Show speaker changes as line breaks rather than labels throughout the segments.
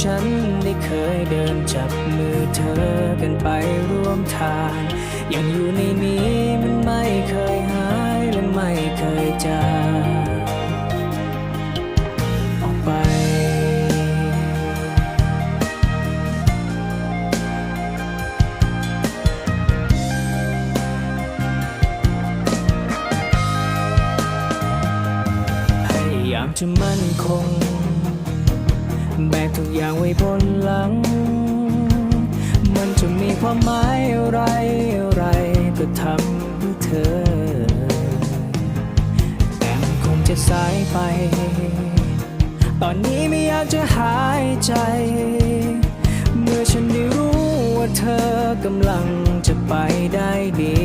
ฉันได้เคยเดินจับมือเธอกันไปร่วมทาง ยังอยู่ในนี้มันไม่เคยหายและไม่เคยจางออกไปพยายามจะมั่นคง แบกทุกอย่างไว้บนหลัง มันจะมีความหมายอะไรอะไรก็ทำเพื่อเธอ แต่มันคงจะสายไป ตอนนี้ไม่อยากจะหายใจ เมื่อฉันได้รู้ว่าเธอกำลังจะไปได้ดี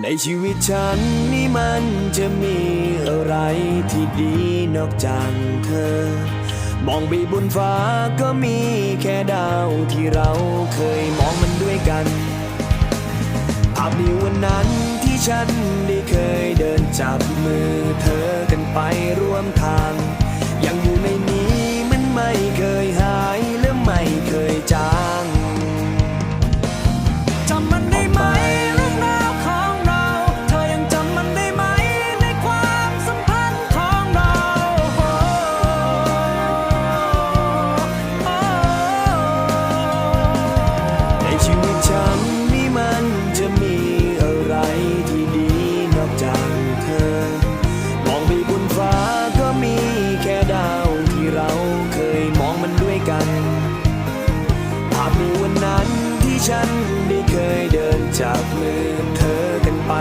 ใน
ชีวิตฉันนี่มันจะมีอะไรที่ดีนอกจากเธอ มองไปบนฟ้าก็มีแค่ดาวที่เราเคยมองมันด้วยกันภาพในวันนั้นที่ฉันได้เคยเดินจับมือเธอกันไปร่วมทางืมเธ
อ
กันไป